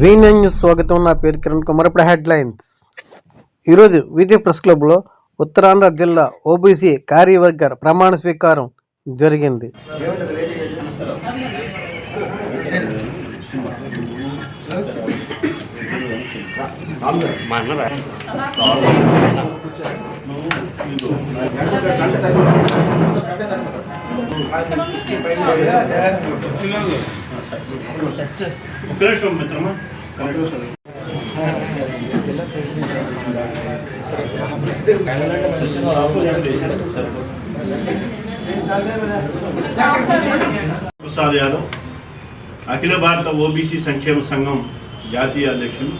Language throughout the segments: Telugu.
వీన్యూ న్యూస్ స్వాగతం. నా పేరు కిరణ్ కుమార్. ఇప్పుడు హెడ్లైన్స్. ఈరోజు విజయ్ ప్రెస్ క్లబ్లో ఉత్తరాంధ్ర జిల్లా ఓబీసీ కార్యవర్గ ప్రమాణ స్వీకారం జరిగింది. ఒక్క నిమిషం మిత్రమా ప్రసాద్ యాదవ్ అఖిల భారత ఓబీసీ సంక్షేమ సంఘం జాతీయ అధ్యక్షులు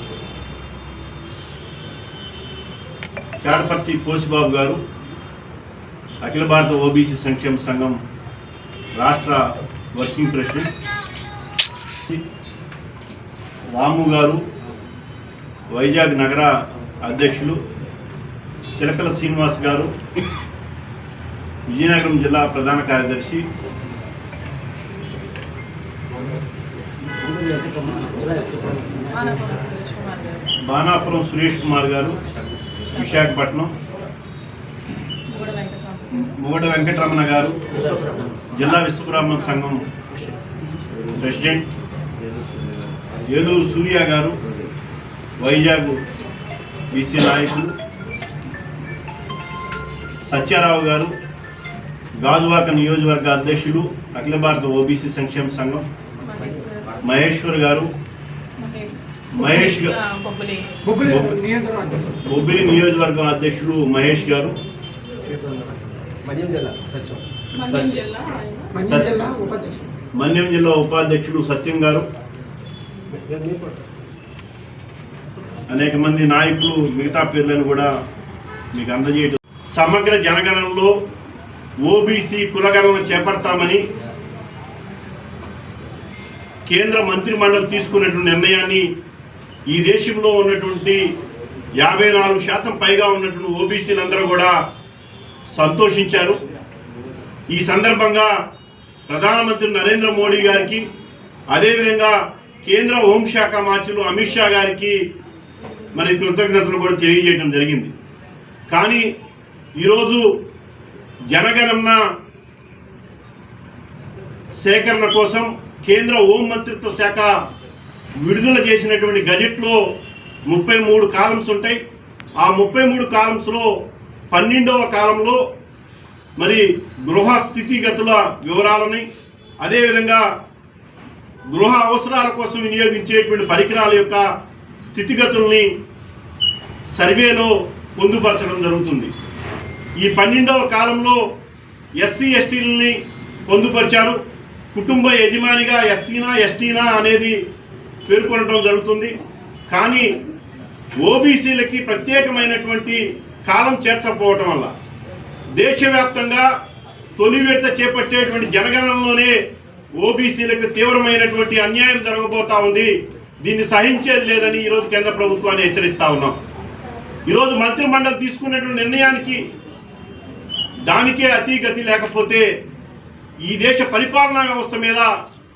చాడపర్తి పోసిబాబు గారు అఖిల భారత ఓబీసీ సంక్షేమ సంఘం రాష్ట్ర వర్కింగ్ ప్రెసిడెంట్ రాము గారు వైజాగ్ నగర అధ్యక్షులు చిలకల శ్రీనివాస్ గారు విజయనగరం జిల్లా ప్రధాన కార్యదర్శి బాణాపురం సురేష్ కుమార్ గారు విశాఖపట్నం. ముగడ వెంకటరమణ గారు జిల్లా విశ్వబ్రాహ్మణ సంఘం ప్రెసిడెంట్. ఏలూరు సూర్య గారు వైజాగ్ బీసీ నాయకులు. సత్యారావు గారు గాజువాక నియోజకవర్గ అధ్యక్షుడు అఖిల భారత ఓబీసీ సంక్షేమ సంఘం. మహేశ్వర్ గారు మహేష్ బొబ్బిలి. నియోజకవర్గం అధ్యక్షులు మహేష్ గారు. మన్యం జిల్లా ఉపాధ్యక్షుడు. సత్యం గారు. అనేక మంది నాయకులు మిగతా పేర్లను కూడా మీకు అందజేయటం. సమగ్ర జనగణనలో ఓబీసీ కులగణన చేపడతామని కేంద్ర మంత్రి మండలి తీసుకున్నటువంటి నిర్ణయాన్ని ఈ దేశంలో ఉన్నటువంటి యాభై నాలుగు శాతం పైగా ఉన్నటువంటి ఓబీసీలందరూ కూడా సంతోషించారు. ఈ సందర్భంగా ప్రధానమంత్రి నరేంద్ర మోడీ గారికి అదేవిధంగా కేంద్ర హోంశాఖ మార్చులు అమిత్ షా గారికి మరి కృతజ్ఞతలు కూడా తెలియజేయడం జరిగింది. కానీ ఈరోజు జనగణన సేకరణ కోసం కేంద్ర హోం మంత్రిత్వ శాఖ విడుదల చేసినటువంటి గజెట్లో ముప్పై మూడు కాలమ్స్ ఉంటాయి. ఆ ముప్పై మూడు కాలమ్స్లో పన్నెండవ కాలంలో మరి గృహ స్థితిగతుల వివరాలని అదేవిధంగా గృహ అవసరాల కోసం వినియోగించేటువంటి పరికరాల యొక్క స్థితిగతుల్ని సర్వేలో పొందుపరచడం జరుగుతుంది. ఈ పన్నెండవ కాలంలో ఎస్సీ ఎస్టీలని పొందుపరిచారు. కుటుంబ యజమానిగా ఎస్సీనా ఎస్టీనా అనేది పేర్కొనడం జరుగుతుంది. కానీ ఓబీసీలకి ప్రత్యేకమైనటువంటి కాలం చేర్చకపోవటం వల్ల దేశవ్యాప్తంగా తొలి విడత చేపట్టేటువంటి జనగణనలోనే ఓబీసీలకు తీవ్రమైనటువంటి అన్యాయం జరగబోతా ఉంది. దీన్ని సహించేది లేదని ఈరోజు కేంద్ర ప్రభుత్వాన్ని హెచ్చరిస్తా ఉన్నాం. ఈరోజు మంత్రిమండలి తీసుకున్నటువంటి నిర్ణయానికి దానికే అతీగతి లేకపోతే ఈ దేశ పరిపాలనా వ్యవస్థ మీద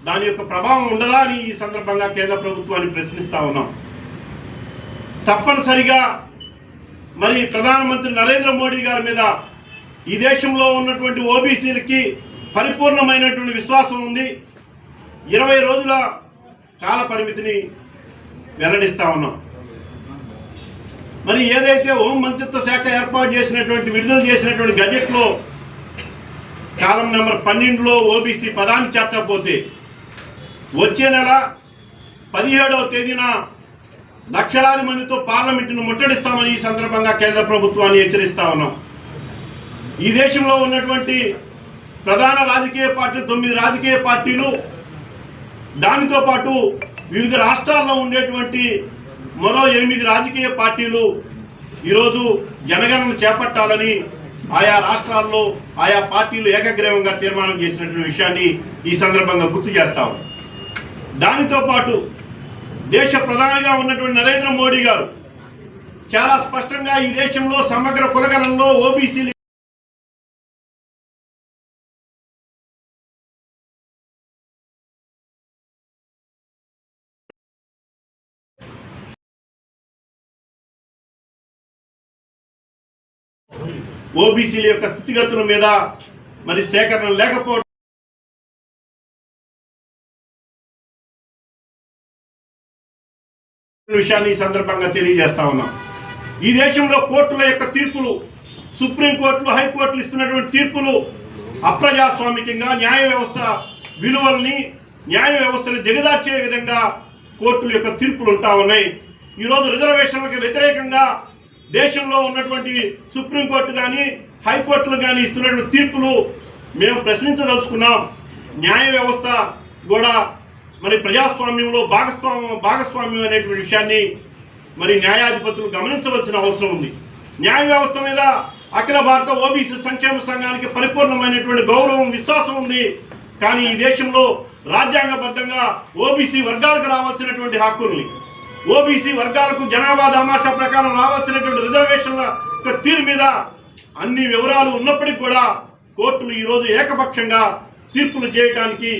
దాని యొక్క ప్రభావం ఉండదా అని ఈ సందర్భంగా కేంద్ర ప్రభుత్వాన్ని ప్రశ్నిస్తా ఉన్నాం. తప్పనిసరిగా మరి ప్రధానమంత్రి నరేంద్ర మోడీ గారి మీద ఈ దేశంలో ఉన్నటువంటి ఓబీసీలకి పరిపూర్ణమైనటువంటి విశ్వాసం ఉంది. ఇరవై రోజుల కాల పరిమితిని వెల్లడిస్తా ఉన్నాం. మరి ఏదైతే హోం మంత్రిత్వ శాఖ ఏర్పాటు చేసినటువంటి విడుదల చేసినటువంటి గజెట్లో కాలం నెంబర్ పన్నెండులో ఓబీసీ పదాన్ని చేర్చకపోతే వచ్చే నెల పదిహేడవ తేదీన లక్షలాది మందితో పార్లమెంటును ముట్టడిస్తామని ఈ సందర్భంగా కేంద్ర ప్రభుత్వాన్ని హెచ్చరిస్తా ఉన్నాం. ఈ దేశంలో ఉన్నటువంటి ప్రధాన రాజకీయ పార్టీ తొమ్మిది రాజకీయ పార్టీలు దానితో పాటు వివిధ రాష్ట్రాల్లో ఉండేటువంటి మరో ఎనిమిది రాజకీయ పార్టీలు ఈరోజు జనగణన చేపట్టాలని ఆయా రాష్ట్రాల్లో ఆయా పార్టీలు ఏకగ్రీవంగా తీర్మానం చేసినటువంటి విషయాన్ని ఈ సందర్భంగా గుర్తు చేస్తా ఉన్నాం. దానితో పాటు దేశ ప్రధానిగా ఉన్నటువంటి నరేంద్ర మోడీ గారు చాలా స్పష్టంగా ఈ దేశంలో సమగ్ర కులగణంలో ఓబీసీలు ఓబీసీల యొక్క స్థితిగతుల మీద మరి సేకరణ లేకపోవడం విషయాన్ని ఈ సందర్భంగా తెలియజేస్తా ఉన్నాం. ఈ దేశంలో కోర్టుల యొక్క తీర్పులు సుప్రీంకోర్టులు హైకోర్టులు ఇస్తున్నటువంటి తీర్పులు అప్రజాస్వామికంగా న్యాయ వ్యవస్థ విలువల్ని న్యాయ వ్యవస్థని దిగదార్చే విధంగా కోర్టుల యొక్క తీర్పులు ఉంటా ఉన్నాయి. ఈరోజు రిజర్వేషన్లకు వ్యతిరేకంగా దేశంలో ఉన్నటువంటి సుప్రీంకోర్టు కానీ హైకోర్టులు కానీ ఇస్తున్నటువంటి తీర్పులు మేము ప్రశ్నించదలుచుకున్నాం. న్యాయ వ్యవస్థ కూడా మరి ప్రజాస్వామ్యంలో భాగస్వామ్యం భాగస్వామ్యం అనేటువంటి విషయాన్ని మరి న్యాయాధిపతులు గమనించవలసిన అవసరం ఉంది. న్యాయ వ్యవస్థ మీద అఖిల భారత ఓబీసీ సంక్షేమ సంఘానికి పరిపూర్ణమైనటువంటి గౌరవం విశ్వాసం ఉంది. కానీ ఈ దేశంలో రాజ్యాంగబద్ధంగా ఓబీసీ వర్గాలకు రావాల్సినటువంటి హక్కుల్ని ఓబీసీ వర్గాలకు జనాభా దామాషా ప్రకారం రావాల్సినటువంటి రిజర్వేషన్ల తీరు మీద అన్ని వివరాలు ఉన్నప్పటికీ కూడా కోర్టులు ఈరోజు ఏకపక్షంగా తీర్పులు చేయడానికి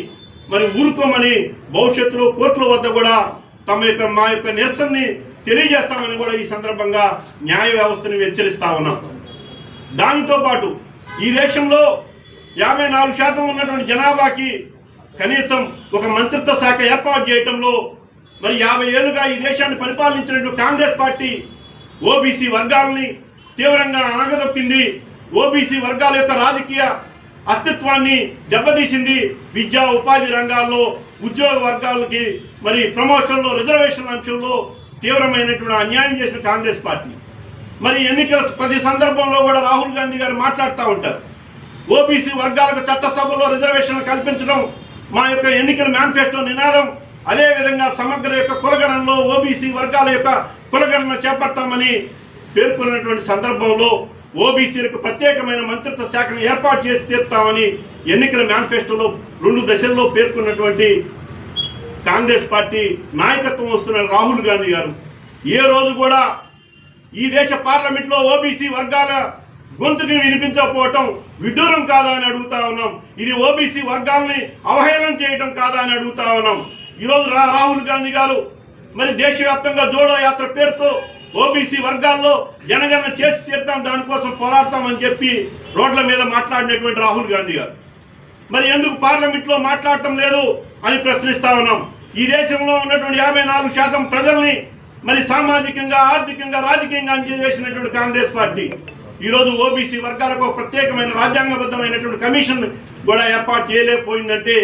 మరి ఊరుకోమని భవిష్యత్తులో కోర్టుల వద్ద కూడా తమ యొక్క మా యొక్క నిరసనని తెలియజేస్తామని కూడా ఈ సందర్భంగా న్యాయ వ్యవస్థని హెచ్చరిస్తా ఉన్నాం. దానితో పాటు ఈ దేశంలో యాభై నాలుగు శాతం ఉన్నటువంటి జనాభాకి కనీసం ఒక మంత్రిత్వ శాఖ ఏర్పాటు చేయటంలో మరి యాభై ఏళ్ళుగా ఈ దేశాన్ని పరిపాలించినటువంటి కాంగ్రెస్ పార్టీ ఓబీసీ వర్గాలని తీవ్రంగా అనగదొక్కింది ఓబీసీ వర్గాల యొక్క రాజకీయ అస్తిత్వాన్ని దెబ్బతీసింది విద్యా ఉపాధి రంగాల్లో ఉద్యోగ వర్గాలకి మరి ప్రమోషన్లో రిజర్వేషన్ అంశంలో తీవ్రమైనటువంటి అన్యాయం చేసిన కాంగ్రెస్ పార్టీ. మరి ఎన్నికల ప్రతి సందర్భంలో కూడా రాహుల్ గాంధీ గారు మాట్లాడుతూ ఉంటారు. ఓబీసీ వర్గాలకు చట్టసభలో రిజర్వేషన్లు కల్పించడం మా యొక్క ఎన్నికల మేనిఫెస్టో నినాదం అదేవిధంగా సమగ్ర యొక్క కులగణనలో ఓబీసీ వర్గాల యొక్క కులగణన చేపడతామని పేర్కొన్నటువంటి సందర్భంలో ఓబీసీలకు ప్రత్యేకమైన మంత్రిత్వ శాఖను ఏర్పాటు చేసి తీరుతామని ఎన్నికల మేనిఫెస్టోలో రెండు దశల్లో పేర్కొన్నటువంటి కాంగ్రెస్ పార్టీ నాయకత్వం వస్తున్న రాహుల్ గాంధీ గారు. ఏ రోజు కూడా ఈ దేశ పార్లమెంట్లో ఓబీసీ వర్గాల గొంతుకి వినిపించకపోవటం విడ్డూరం కాదా అని అడుగుతా ఉన్నాం. ఇది ఓబీసీ వర్గాల్ని అవహేళన చేయటం కాదా అని అడుగుతా ఉన్నాం. ఈరోజు రా రాహుల్ గాంధీ గారు మరి దేశవ్యాప్తంగా జోడో యాత్ర పేరుతో ఓబీసీ వర్గాల్లో జనగణన చేసి తీరుతాం దానికోసం పోరాడతామని చెప్పి రోడ్ల మీద మాట్లాడినటువంటి రాహుల్ గాంధీ గారు. మరి ఎందుకు పార్లమెంట్లో మాట్లాడటం లేదు అని ప్రశ్నిస్తా ఉన్నాం. ఈ దేశంలో ఉన్నటువంటి యాభై నాలుగు శాతం ప్రజల్ని మరి సామాజికంగా ఆర్థికంగా రాజకీయంగా వేసినటువంటి కాంగ్రెస్ పార్టీ. ఈరోజు ఓబీసీ వర్గాలకు ప్రత్యేకమైన రాజ్యాంగబద్ధమైనటువంటి కమిషన్ కూడా ఏర్పాటు చేయలేకపోయిందంటే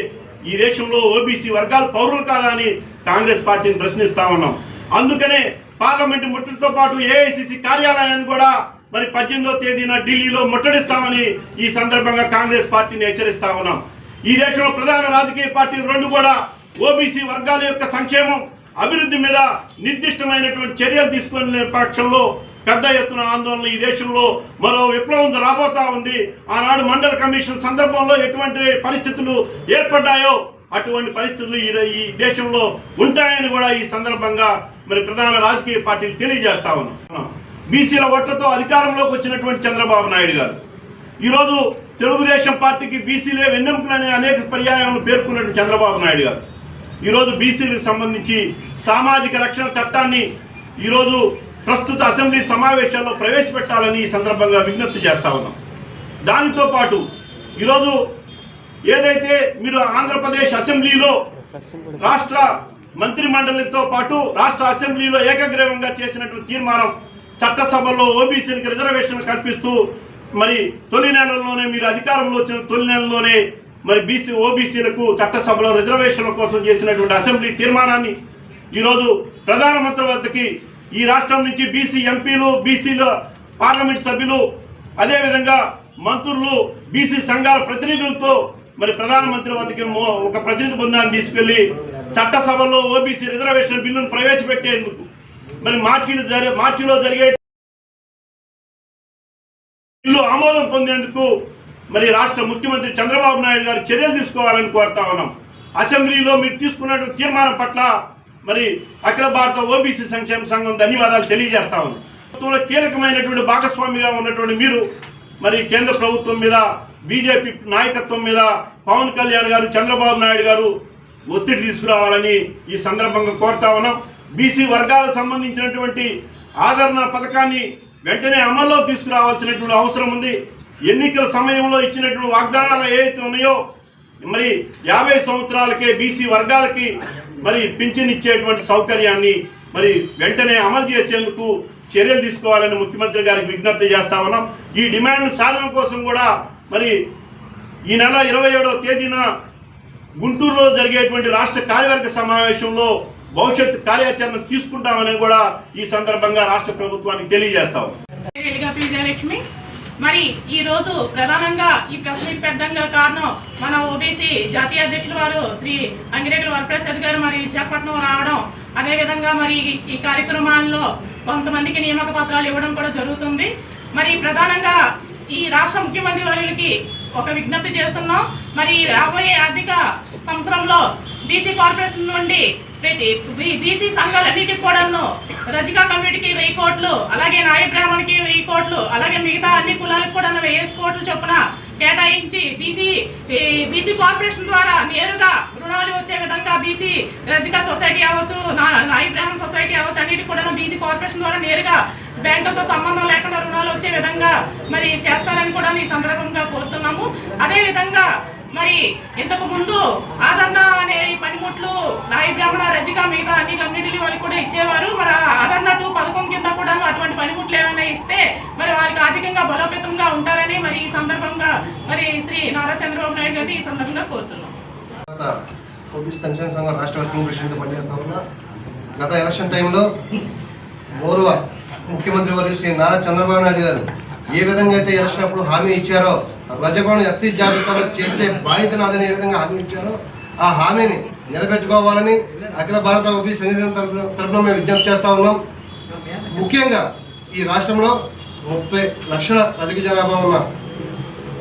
ఈ దేశంలో ఓబీసీ వర్గాలు పౌరులు కాదా అని కాంగ్రెస్ పార్టీని ప్రశ్నిస్తా ఉన్నాం. అందుకనే పార్లమెంటు ముట్టడితో పాటు ఏఐసిసి కార్యాలయాన్ని కూడా మరి పద్దెనిమిదో తేదీన ఢిల్లీలో ముట్టడిస్తామని ఈ సందర్భంగా కాంగ్రెస్ పార్టీని హెచ్చరిస్తా ఉన్నాం. ఈ దేశంలో ప్రధాన రాజకీయ పార్టీలు రెండు కూడా ఓబీసీ వర్గాల యొక్క సంక్షేమం అభివృద్ధి మీద నిర్దిష్టమైనటువంటి చర్యలు తీసుకునే పక్షంలో పెద్ద ఎత్తున ఆందోళన ఈ దేశంలో మరో విప్లవం రాబోతా ఉంది. ఆనాడు మండల కమిషన్ సందర్భంలో ఎటువంటి పరిస్థితులు ఏర్పడ్డాయో అటువంటి పరిస్థితులు ఈ ఈ దేశంలో ఉంటాయని కూడా ఈ సందర్భంగా మరి ప్రధాన రాజకీయ పార్టీలు తెలియజేస్తా ఉన్నాం. బీసీల ఓట్లతో అధికారంలోకి వచ్చినటువంటి చంద్రబాబు నాయుడు గారు. ఈరోజు తెలుగుదేశం పార్టీకి బీసీలే వెన్నెముకలనే అనేక పర్యాయాలను పేర్కొన్నట్టు చంద్రబాబు నాయుడు గారు. ఈరోజు బీసీలకు సంబంధించి సామాజిక రక్షణ చట్టాన్ని ఈరోజు ప్రస్తుత అసెంబ్లీ సమావేశాల్లో ప్రవేశపెట్టాలని ఈ సందర్భంగా విజ్ఞప్తి చేస్తా ఉన్నాం. దానితో పాటు ఈరోజు ఏదైతే మీరు ఆంధ్రప్రదేశ్ అసెంబ్లీలో రాష్ట్ర మంత్రి మండలితో పాటు రాష్ట్ర అసెంబ్లీలో ఏకగ్రీవంగా చేసినటువంటి తీర్మానం చట్టసభలో ఓబీసీలకు రిజర్వేషన్ కల్పిస్తూ మరి తొలి నెలల్లోనే మీరు అధికారంలో వచ్చిన తొలి నెలలోనే మరి బీసీ ఓబీసీలకు చట్టసభలో రిజర్వేషన్ల కోసం చేసినటువంటి అసెంబ్లీ తీర్మానాన్ని ఈరోజు ప్రధానమంత్రి వద్దకి ఈ రాష్ట్రం నుంచి బీసీ ఎంపీలు బీసీల పార్లమెంట్ సభ్యులు అదేవిధంగా మంత్రులు బీసీ సంఘాల ప్రతినిధులతో మరి ప్రధానమంత్రి వద్దకి ఒక ప్రతినిధి బృందాన్ని తీసుకెళ్ళి చట్టసభలో ఓబీసీ రిజర్వేషన్ బిల్లును ప్రవేశపెట్టేందుకు. మరి మార్చిలో జరిగే మార్చిలో జరిగే బిల్లు ఆమోదం పొందేందుకు మరి రాష్ట్ర ముఖ్యమంత్రి చంద్రబాబు నాయుడు గారు చర్యలు తీసుకోవాలని కోరుతా ఉన్నాం. అసెంబ్లీలో మీరు తీసుకున్నటువంటి తీర్మానం పట్ల మరి అఖిల భారత ఓబీసీ సంక్షేమ సంఘం ధన్యవాదాలు తెలియజేస్తా ఉంది. ప్రభుత్వంలో కీలకమైనటువంటి భాగస్వామిగా ఉన్నటువంటి మీరు మరి కేంద్ర ప్రభుత్వం మీద బీజేపీ నాయకత్వం మీద పవన్ కళ్యాణ్ గారు చంద్రబాబు నాయుడు గారు ఒత్తిడి తీసుకురావాలని ఈ సందర్భంగా కోరుతా ఉన్నాం. బీసీ వర్గాలకు సంబంధించినటువంటి ఆదరణ పథకాన్ని వెంటనే అమల్లో తీసుకురావాల్సినటువంటి అవసరం ఉంది. ఎన్నికల సమయంలో ఇచ్చినటువంటి వాగ్దానాలు ఏవైతే ఉన్నాయో మరి యాభై సంవత్సరాలకే బీసీ వర్గాలకి మరి పింఛన్ ఇచ్చేటువంటి సౌకర్యాన్ని మరి వెంటనే అమలు చేసేందుకు చర్యలు తీసుకోవాలని ముఖ్యమంత్రి గారికి విజ్ఞప్తి చేస్తా ఉన్నాం. ఈ డిమాండ్ సాధన కోసం కూడా మరి ఈ నెల ఇరవై ఏడవ తేదీన గుంటూరులో జరిగేటువంటి రాష్ట్ర కార్యవర్గ సమావేశంలో భవిష్యత్ కార్యాచరణ తీసుకుంటామని కూడా ఈ సందర్భంగా రాష్ట్ర ప్రభుత్వానికి తెలియజేస్తాం విజయలక్ష్మి. మరి ఈ రోజు ప్రధానంగా ఈ ప్రశ్న మీట్ పెట్టడం గల కారణం మన ఓబీసీ జాతీయ అధ్యక్షుల వారు శ్రీ అంగిరెడ్డి వరప్రసాద్ గారు మరి విశాఖపట్నం రావడం అదేవిధంగా మరి ఈ- ఈ కార్యక్రమాల్లో కొంతమందికి నియామక పత్రాలు ఇవ్వడం కూడా జరుగుతుంది. మరి ప్రధానంగా ఈ రాష్ట్ర ముఖ్యమంత్రి వర్యులకి ఒక విజ్ఞప్తి చేస్తున్నాం. మరి రాబోయే ఆర్థిక సంవత్సరంలో బీసీ కార్పొరేషన్ నుండి ప్రతి బీసీ సంఘాలన్నిటికి కూడాను రజికా కమ్యూనిటీకి వెయ్యి కోట్లు అలాగే నాయ బ్రాహ్మణికి వెయ్యి కోట్లు అలాగే మిగతా అన్ని కులాలకు కూడా వెయ్యేసి కోట్లు చొప్పున కేటాయించి బీసీ బీసీ కార్పొరేషన్ ద్వారా నేరుగా రుణాలు వచ్చే విధంగా బీసీ రజికా సొసైటీ అవ్వచ్చు నా- నాయ బ్రాహ్మణ సొసైటీ అవ్వచ్చు అన్నిటికి కూడా బీసీ కార్పొరేషన్ ద్వారా నేరుగా బ్యాంకులతో సంబంధం లేకుండా రుణాలు వచ్చే విధంగా మరి చేస్తారని కూడా ఈ సందర్భంగా కోరుతున్నాము. అదే విధంగా మరి ఇంతకు ముందు ఆదరణ అనే పనిముట్లు నాయి బ్రాహ్మణ రజిక మిగతా అన్ని కమ్యూనిటీలు వాళ్ళకి కూడా ఇచ్చేవారు. మరి ఆదరణ టూ పథకం కింద కూడా అటువంటి పనిముట్లు ఏమైనా ఇస్తే మరి వాళ్ళకి ఆర్థికంగా బలోపేతంగా ఉంటారని మరి ఈ సందర్భంగా మరి శ్రీ నారా చంద్రబాబు నాయుడు గారిని ఈ సందర్భంగా కోరుతున్నాం సంక్షేమ సంఘం రాష్ట్ర వర్కింగ్ పనిచేస్తా ఉన్నా. గత ఎలక్షన్ టైంలో గౌరవ ముఖ్యమంత్రి వర్గ శ్రీ నారా చంద్రబాబు నాయుడు గారు. ఏ విధంగా అయితే ఎలక్షన్ అప్పుడు హామీ ఇచ్చారో రజభవన్ ఎస్సీ జాబితాలో చేర్చే బాధ్యత నాదని ఏ విధంగా హామీ ఇచ్చారో ఆ హామీని నిలబెట్టుకోవాలని అఖిల భారత ఓబీ సంఘం తరపున తరఫున మేము విజ్ఞప్తి చేస్తూ ఉన్నాం. ముఖ్యంగా ఈ రాష్ట్రంలో ముప్పై లక్షల రజక జనాభా ఉన్న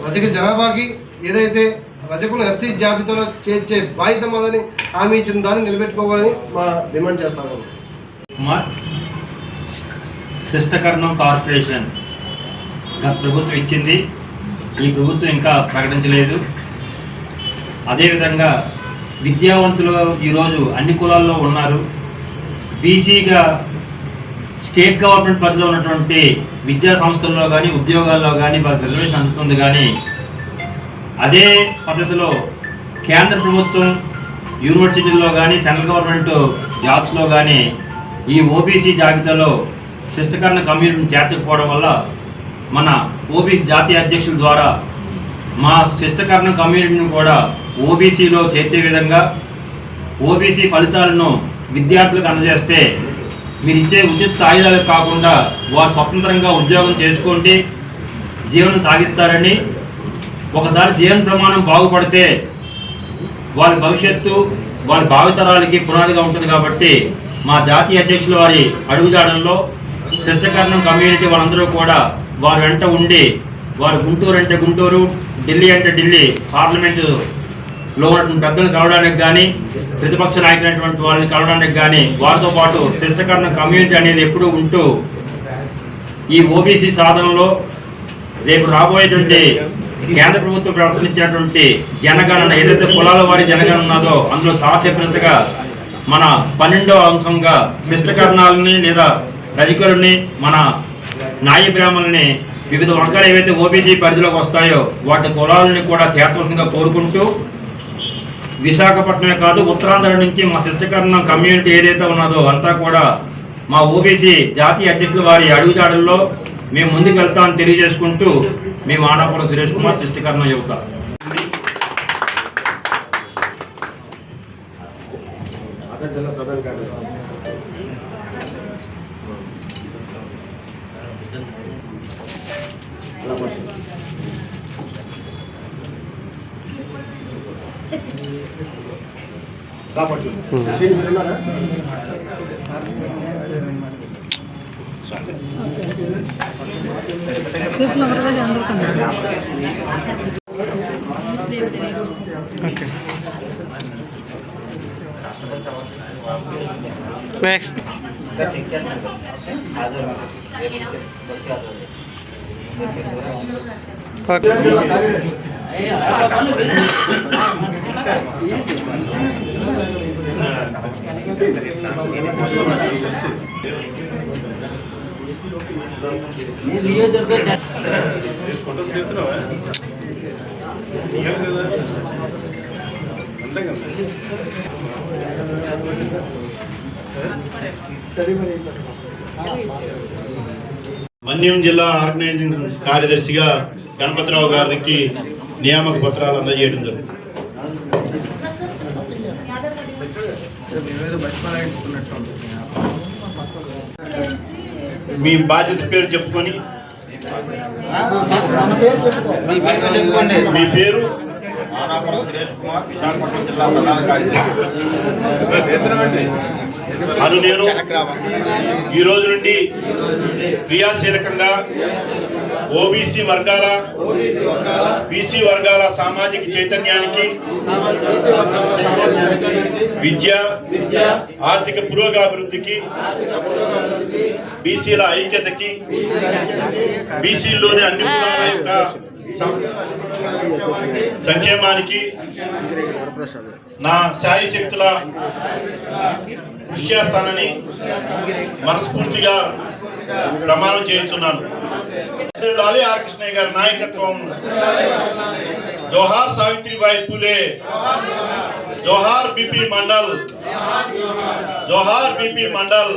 రజక జనాభాకి ఏదైతే రజకులు ఎస్సీ జాబితాలో చేర్చే బాధ్యత మాదని హామీ ఇచ్చిన దాన్ని నిలబెట్టుకోవాలని మా డిమాండ్ చేస్తాము కుమార్ శిష్టకర్ణం కార్పొరేషన్. గత ప్రభుత్వం ఇచ్చింది. ఈ ప్రభుత్వం ఇంకా ప్రకటించలేదు. అదేవిధంగా విద్యావంతులు ఈరోజు అన్ని కులాల్లో ఉన్నారు. బీసీగా స్టేట్ గవర్నమెంట్ పరిధిలో ఉన్నటువంటి విద్యా సంస్థల్లో కానీ ఉద్యోగాల్లో కానీ వారికి రిజర్వేషన్ అందుతుంది కానీ అదే పద్ధతిలో కేంద్ర ప్రభుత్వం యూనివర్సిటీల్లో కానీ సెంట్రల్ గవర్నమెంట్ జాబ్స్లో కానీ ఈ ఓబీసీ జాబితాలో శిష్టకరణ కమ్యూనిటీని చేర్చకపోవడం వల్ల మన ఓబీసీ జాతీయ అధ్యక్షుల ద్వారా మా శిష్టకరణ కమ్యూనిటీని కూడా ఓబీసీలో చేర్చే విధంగా ఓబీసీ ఫలితాలను విద్యార్థులకు అందజేస్తే మీరు ఇచ్చే ఉచిత ఆయుధాలకు కాకుండా వారు స్వతంత్రంగా ఉద్యోగం చేసుకుంటే జీవనం సాగిస్తారని. ఒకసారి జీవన ప్రమాణం బాగుపడితే వారి భవిష్యత్తు వారి భావితరాలకి పునాదిగా ఉంటుంది కాబట్టి మా జాతీయ అధ్యక్షుల వారి అడుగుజాడల్లో శిష్టకరణం కమ్యూనిటీ వాళ్ళందరూ కూడా వారు వెంట ఉండి వారు గుంటూరు అంటే గుంటూరు ఢిల్లీ అంటే ఢిల్లీ పార్లమెంటులో ఉన్నటువంటి పెద్దలు కలవడానికి కానీ ప్రతిపక్ష నాయకులైనటువంటి వాళ్ళని కలవడానికి కానీ వారితో పాటు శిష్టకరణం కమ్యూనిటీ అనేది ఎప్పుడూ ఉంటూ ఈ ఓబీసీ సాధనలో రేపు రాబోయేటువంటి కేంద్ర ప్రభుత్వం ప్రకటించినటువంటి జనగణన ఏదైతే కులాల వారి జనగణన ఉన్నదో అందులో సార్ చెప్పినట్టుగా మన పన్నెండో అంశంగా శిష్టకరణాలని లేదా రజకులని మన నాయ బ్రాహ్మణుల్ని వివిధ వర్గాలు ఏవైతే ఓబీసీ పరిధిలోకి వస్తాయో వాటి కులాలని కూడా చేర్చవలసిందిగా కోరుకుంటూ విశాఖపట్నమే కాదు ఉత్తరాంధ్ర నుంచి మా శిష్టకరణం కమ్యూనిటీ ఏదైతే ఉన్నదో అంతా కూడా మా ఓబీసీ జాతీయ అధ్యక్షులు వారి అడుగుజాడల్లో మేము ముందుకు వెళ్తామని తెలియజేసుకుంటూ మేము ఆనాపురం సురేష్ కుమార్ శిష్టకరణ యువత అదే ప్రధాన కార్యదర్శి కాబట్టి మీరు ఉన్నారా? నెక్స్ట్ మన్యం జిల్లా ఆర్గనైజింగ్ కార్యదర్శిగా గణపతిరావు గారికి నియామక పత్రాలు అందజేయడం జరుగుతుంది. మీ బాధ్యత పేరు చెప్పుకొని. మీ పేరు? అను నేను. ఈ రోజు నుండి క్రియాశీలకంగా ఓబీసీ వర్గాల బీసీ వర్గాల సామాజిక చైతన్యానికి విద్య ఆర్థిక పురోగాభివృద్ధికి బీసీల ఐక్యతకి బీసీల్లోని అన్ని కులాల యొక్క సంక్షేమానికి నా శాయి శక్తుల కృషి చేస్తానని మనస్ఫూర్తిగా ప్రమాణం చేయించున్నాను లాలి ఆర్ కృష్ణయ్య గారి నాయకత్వం జోహార్ సావిత్రిబాయి పూలే జోహార్ బిపి మండల్ జోహార్ బిపి మండల్